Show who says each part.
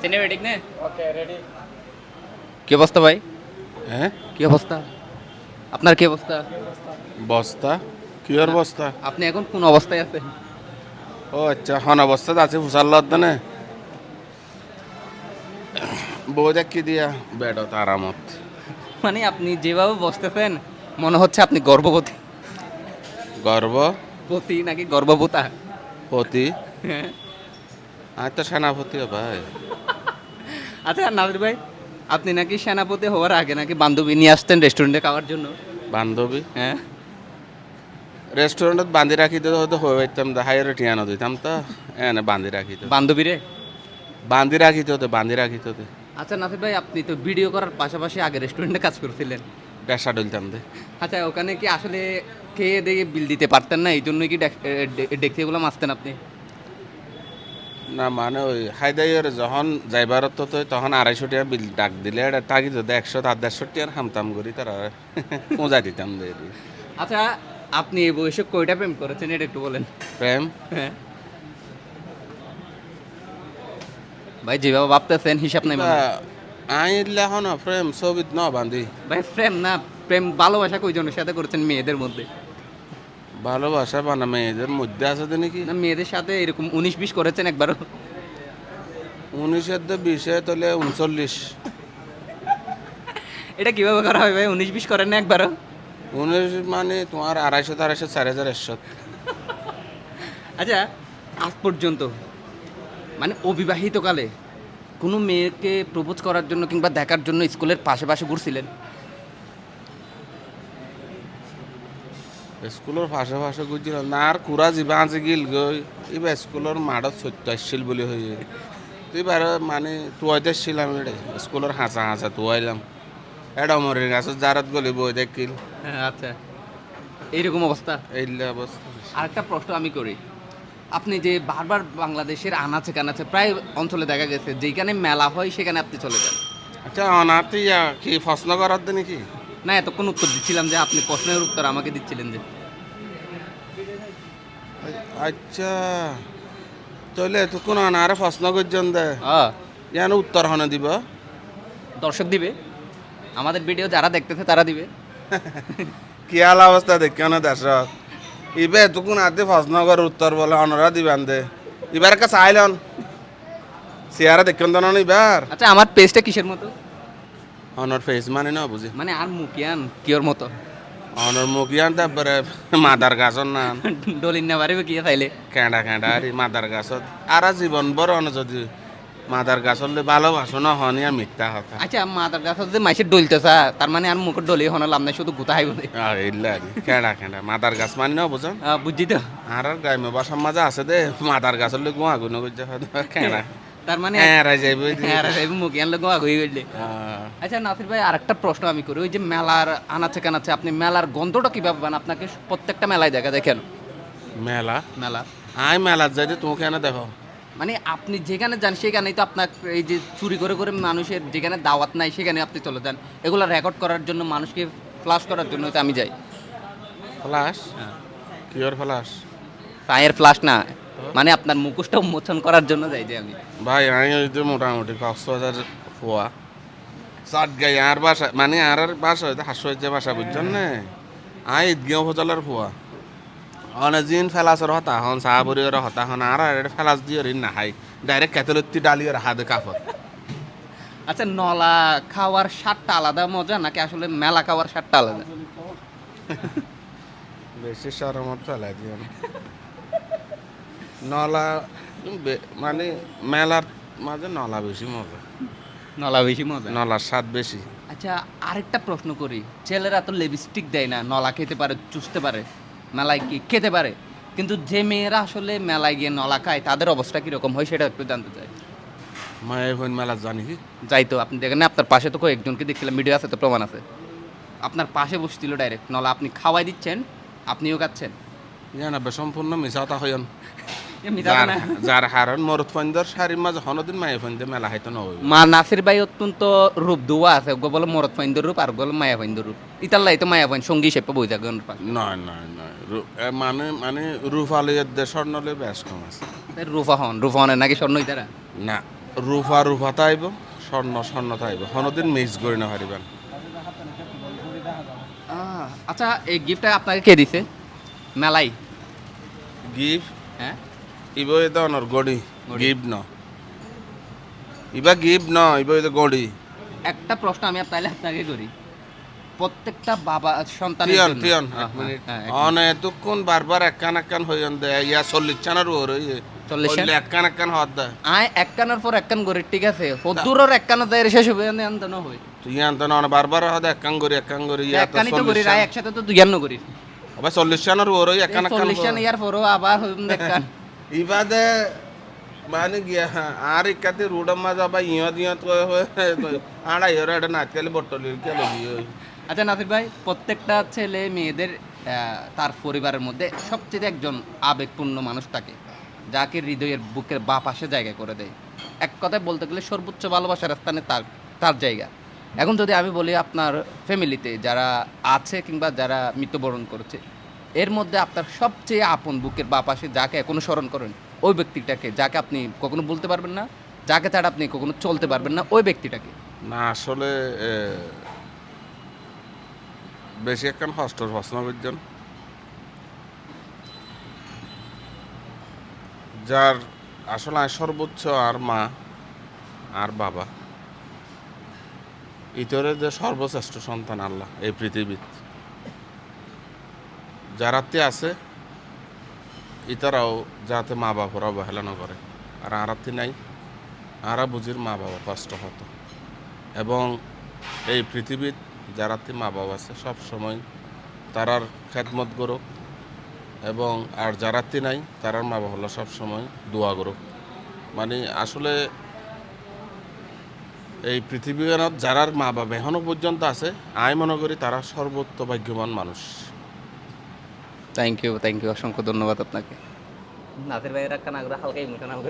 Speaker 1: Cinematic নে okay ready কি অবস্থা ভাই?
Speaker 2: হ্যাঁ?
Speaker 1: কি অবস্থা? আপনার কি অবস্থা?
Speaker 2: বস্তা? কি আর বস্তা?
Speaker 1: আপনি এখন কোন অবস্থায় আছেন?
Speaker 2: ও আচ্ছা হন অবস্থা আছে ফুসার লদ্দনে বউ দেখি দিয়া বেডত আরামত।
Speaker 1: মানে আপনি যেভাবে বসতেছেন মনে হচ্ছে আপনি গর্ভবতী।
Speaker 2: গর্ব
Speaker 1: পতি নাকি গর্ভবতা?
Speaker 2: পতি? আমি তো সেনাপতি ভাই।
Speaker 1: আচ্ছা নাজির ভাই আপনি নাকি সেনাপতি হওয়ার আগে নাকি বান্ধবী নিয়ে আসতেন রেস্টুরেন্টে খাওয়ার জন্য?
Speaker 2: বান্ধবী?
Speaker 1: হ্যাঁ।
Speaker 2: রেস্টুরেন্টত বান্ধি রাখি তো হয়তো হয়ে পাইতাম দা হাইরে টিয়ানো দিতাম তো। এনে বান্ধি রাখি তো
Speaker 1: বান্ধবী রে?
Speaker 2: বান্ধি রাখি তো বান্ধি রাখি তো
Speaker 1: আচ্ছা নাসির ভাই আপনি তো ভিডিও করার পাশাপাশি আগে রেস্টুরেন্টে কাজ করছিলেন।
Speaker 2: পেশা ডলতাম দে।
Speaker 1: আচ্ছা ওখানে কি আসলে খেয়ে দিয়ে বিল দিতে পারতেন না? এই জন্যই কি ডেক্সিগুলো মাসতেন আপনি?
Speaker 2: না মানে ওই হায়দাইয়ের যখন যাইবার তো তখন আড়াইশো টাকা বিল ডাক দিলে এটা তাকি তো একশো আর দেড়শো টাকার হামতাম করি তারা পৌঁছা দিতাম
Speaker 1: আচ্ছা আপনি এই বয়সে কয়টা প্রেম করেছেন এটা একটু বলেন।
Speaker 2: প্রেম?
Speaker 1: হ্যাঁ। ভাই যেভাবে ভাবতেছেন হিসাব নাই।
Speaker 2: আইলে হন প্রেম ছবিত ন বান্ধি
Speaker 1: ভাই প্রেম না প্রেম ভালোবাসা কয়জনের সাথে করেছেন মেয়েদের মধ্যে?
Speaker 2: ভালোবাসা বানা মেয়েদের মধ্যে আছে তো নাকি?
Speaker 1: না মেয়েদের সাথে এরকম উনিশ বিশ করেছেন একবারও।
Speaker 2: উনিশের তো বিশে তাহলে উনচল্লিশ।
Speaker 1: এটা কীভাবে করা হয় ভাই? উনিশ বিশ করেন না একবারও?
Speaker 2: উনিশ মানে তোমার আড়াইশো আড়াইশো চার হাজার একশো।
Speaker 1: আচ্ছা আজ পর্যন্ত মানে অবিবাহিতকালে কোনো মেয়েকে প্রপোজ করার জন্য কিংবা দেখার জন্য স্কুলের পাশে পাশে ঘুরছিলেন?
Speaker 2: স্কুলের ভাষা ভাষা গুজিল না আর কুড়া যাবা আছে গিল গই এবার স্কুলের মাঠত সত্য আসছিল বলে হয়ে তুই বার মানে তুয়াইতে ছিলাম এটা স্কুলের হাঁচা হাঁচা তুয়াইলাম এটা মরের গাছত জারাত গলি বই দেখিল
Speaker 1: হ্যাঁ আচ্ছা। এইরকম অবস্থা
Speaker 2: এইলে অবস্থা
Speaker 1: আরেকটা প্রশ্ন আমি করি। আপনি যে বারবার বাংলাদেশের আনাচে কানাচে প্রায় অঞ্চলে দেখা গেছে যেখানে মেলা হয় সেখানে আপনি চলে যান।
Speaker 2: আচ্ছা ইয়া কি প্রশ্ন করার দে নাকি?
Speaker 1: না এতক্ষণ উত্তর দিচ্ছিলাম যে আপনি প্রশ্নের উত্তর আমাকে দিচ্ছিলেন যে।
Speaker 2: আচ্ছা তাহলে এতক্ষণ অনারে প্রশ্ন করছেন দে।
Speaker 1: আ,
Speaker 2: ইয়ান উত্তর হনে দিব।
Speaker 1: দর্শক দিবে। আমাদের ভিডিও যারা দেখতেছে তারা দিবে।
Speaker 2: কি হাল অবস্থা দেখি না দেশত ইবে এতক্ষণ আদি প্রশ্ন করার উত্তর বলে অনরা দিবেন দে। এবার কা চাইলন চেয়ারা দেখিন তো না এবার
Speaker 1: আচ্ছা আমার পেজটা কিসের মতো?
Speaker 2: অনর ফেস মানে না বুঝি?
Speaker 1: মানে আর মুখিয়ান কিওর মতো?
Speaker 2: অনর মুখিয়ান তারপরে মাদার গাছর না।
Speaker 1: ডলিন না পারিবে কি চাইলে
Speaker 2: কেঁডা কেঁডা আর মাদার গাছত আর জীবন বড় অন যদি মাদার গাছলে ভালোবাসো না হনি আর মিথ্যা কথা।
Speaker 1: আচ্ছা মাতার কাছে যে মাইসের ডলতেছা তার মানে আর মুখের ডলি হনালাম না শুধু গুতা হাইব
Speaker 2: ইল্লা কেঁডা কেঁডা। মাদার গাছ মানে না বুঝন
Speaker 1: বুঝছি তো।
Speaker 2: আর গাইমে বাসার মাঝে আছে দে। মাদার গাছলে গুয়া গুনো করছে কেঁডা।
Speaker 1: তার মানে
Speaker 2: হ্যাঁ যাইব
Speaker 1: হ্যাঁ মুখিয়ান লোক আগুই গেলে। আচ্ছা নাসির ভাই আরেকটা প্রশ্ন আমি করি ওই যে মেলার আনাচে কানাচে আপনি মেলার গন্ধটা কীভাবে পান? আপনাকে প্রত্যেকটা মেলায় দেখা যায় কেন?
Speaker 2: মেলা?
Speaker 1: মেলা।
Speaker 2: আই মেলার যাই তুমি কেন দেখো
Speaker 1: মানে আপনি যেখানে যান সেখানেই তো আপনার এই যে চুরি করে করে মানুষের যেখানে দাওয়াত নাই সেখানে আপনি চলে যান। এগুলো রেকর্ড করার জন্য মানুষকে ফ্লাশ করার জন্য তো আমি যাই।
Speaker 2: ফ্লাশ
Speaker 1: হ্যাঁ।
Speaker 2: কিওর ফ্লাশ
Speaker 1: পায়ের ফ্লাশ না। মানে আপনার মুখোশটা উন্মোচন করার জন্য যাই যে আমি।
Speaker 2: ভাই আমি ওই তো মোটামুটি পাঁচশো হাজার পোয়া চাট গাই আর বাসা মানে আর আর বাসা হইতে হাস্য হয়েছে বাসা বুঝছেন না? আই ঈদগিয়া ফজলার পোয়া অনেক জিন ফেলাসর হতা হন সাহাবরি ওর হতা হন আর আর ফেলাস দিয়ে ঋণ না হাই। ডাইরেক্ট ক্যাথলত্তি ডালি ওর হাতে কাপড়
Speaker 1: আচ্ছা নলা খাওয়ার স্বাদটা আলাদা মজা নাকি আসলে মেলা খাওয়ার স্বাদটা আলাদা?
Speaker 2: বেশি সরমত ফেলাই দিয়ে নলা মানে মেলার মাঝে নলা বেশি মজা।
Speaker 1: নলা বেশি মজা?
Speaker 2: নলার স্বাদ বেশি।
Speaker 1: আচ্ছা আরেকটা প্রশ্ন করি। ছেলেরা তো লিপস্টিক দেয় না নলা খেতে পারে চুষতে পারে মেলায় কি খেতে পারে। কিন্তু যে মেয়েরা আসলে মেলায় গিয়ে নলা খায় তাদের অবস্থা কীরকম হয় সেটা একটু জানতে চাই।
Speaker 2: মায়ের বোন মেলা জানি কি?
Speaker 1: যাই তো আপনি দেখেন আপনার পাশে তো কয়েকজনকে দেখছিলাম ভিডিও আছে তো প্রমাণ আছে। আপনার পাশে বসছিল ডাইরেক্ট নলা আপনি খাওয়াই দিচ্ছেন আপনিও খাচ্ছেন।
Speaker 2: বে সম্পূর্ণ মিশাতা
Speaker 1: মিথ্যা
Speaker 2: যার
Speaker 1: না।
Speaker 2: যার হারণ মরত ফন্দর শাড়ির মাঝে হনদিন মায়ে ফন্দে মেলা হাইতো নয়
Speaker 1: মা নাসির ভাই অত্যন্ত রূপ দুয়া আছে গো বলে মরত ফাইন্দর রূপ আর বলে মায়া ফাইন্দর রূপ। ইতাল্লাই তো মায়া ফাইন সঙ্গী হিসেবে বই থাকে
Speaker 2: নয় নয় নয় মানে মানে রূপালিয়ের দেশ স্বর্ণলে বেশ কম আছে।
Speaker 1: রূপা হন রূপা হনের নাকি স্বর্ণ ইতারা?
Speaker 2: না রূপা রূপা তাইব স্বর্ণ স্বর্ণ তাইব। কোনোদিন মিক্স করে না পারিবেন
Speaker 1: আহ, আচ্ছা এই গিফটটা আপনাকে কে দিছে? মেলাই।
Speaker 2: গিফট?
Speaker 1: হ্যাঁ?
Speaker 2: ইব এটা অনর গড়ি। গিফট ন। ইবা গিফট ন ইব এটা গড়ি।
Speaker 1: একটা প্রশ্ন আমি তাহলে আপনাকে করি। প্রত্যেকটা বাবা সন্তানের
Speaker 2: টিয়ন টিয়ন
Speaker 1: হ্যাঁ,
Speaker 2: এক মিনিট।
Speaker 1: হ্যাঁ,
Speaker 2: অন এতক্ষণ বারবার একখান একখান হইন দে। ইয়া চল্লিশ চানার ওর ওই
Speaker 1: চল্লিশ চান?
Speaker 2: একখান একখান হওয়ার দে।
Speaker 1: আয় এককানোর পর এককান করে ঠিক আছে? হদ্দুরের এককানো দেয় শেষ হবে না হয়।
Speaker 2: তুই আনতে না বারবার হওয়া একখান করি একখান করি ইয়া তো
Speaker 1: এককানি তো করি
Speaker 2: চল্লিশ
Speaker 1: রায়
Speaker 2: চান
Speaker 1: একসাথে তো দুইয়ান্ন করি।
Speaker 2: আবার চল্লিশ চানার ওর ওই একখান একখান
Speaker 1: চল্লিশ জন ইয়ার পরও আবার এককান।
Speaker 2: ইবাদে মানে গিয়া আর ইকাতে রুডম্মা যাবা ইয়ত ইয়ত কয় হয়ে, আড়া ইয়র এটা নাচকালি বটলির কে
Speaker 1: আচ্ছা নাসির ভাই, প্রত্যেকটা ছেলে মেয়েদের তার পরিবারের মধ্যে সবচেয়ে একজন আবেগপূর্ণ মানুষ থাকে, যাকে হৃদয়ের বুকের বা পাশে জায়গা করে দেয়। এক কথায় বলতে গেলে সর্বোচ্চ ভালোবাসার স্থানে তার তার জায়গা। এখন যদি আমি বলি আপনার ফ্যামিলিতে যারা আছে কিংবা যারা মৃত্যুবরণ করেছে এর মধ্যে আপনার সবচেয়ে আপন বুকের বা পাশে যাকে এখনও স্মরণ করেন। ওই ব্যক্তিটাকে, যাকে আপনি কখনো বলতে পারবেন না, যাকে ছাড়া আপনি কখনো চলতে পারবেন না, ওই ব্যক্তিটাকে।
Speaker 2: না, আসলে বেশি একখান হস্টর প্রশ্ন যার আসলে সর্বোচ্চ আর মা, আর বাবা। ইতরে যে সর্বশ্রেষ্ঠ সন্তান আল্লাহ, এই পৃথিবীত যারাতে আছে, ইতারাও যাতে মা বাবারা অবহেলা না করে। আর আরাতে নাই, আরা বুঝির মা বাবা কষ্ট হতো। এবং এই পৃথিবীর যারাতে মা বাবা আছে, সব সময় তারার খেদমত করুক। এবং আর যারাতে নাই, তারার মা বাবা সব সময় দোয়া করুক। মানে আসলে এই পৃথিবীর যারার মা বাবা এখনও পর্যন্ত আছে, আমি মনে করি তারা সর্বোচ্চ ভাগ্যবান মানুষ।
Speaker 1: থ্যাংক ইউ থ্যাংক ইউ অসংখ্য ধন্যবাদ আপনাকে। নাসির ভাইয়ের একটা নাগরা হালকা ইমোশনাল করে।